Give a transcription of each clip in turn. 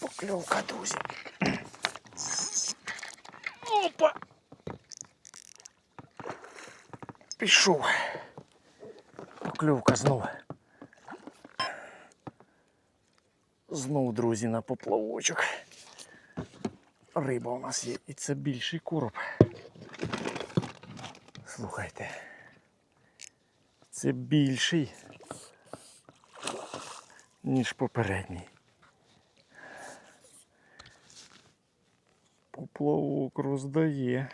Покльовка, друзі. Опа! Пішов. Покльовка знов. Знов, друзі, на поплавочок. Риба у нас є, і це більший короб. Слухайте. Це більший, ніж попередній. Поплавок роздає.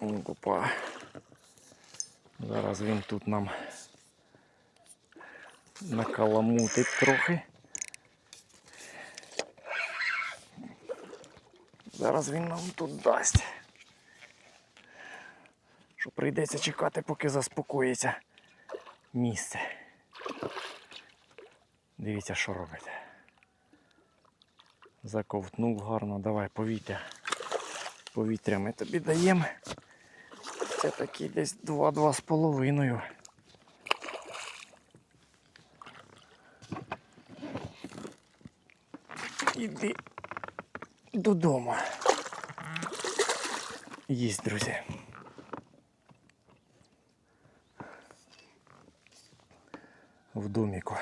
Опа. Зараз він тут нам накаламутить трохи. Зараз він нам тут дасть. Що прийдеться чекати, поки заспокоїться місце. Дивіться, що робить. Заковтнув гарно, давай повітря. Повітря ми тобі даємо. Це такі десь 2-2 з половиною. Іди додому. Їсть, друзі. В доміку.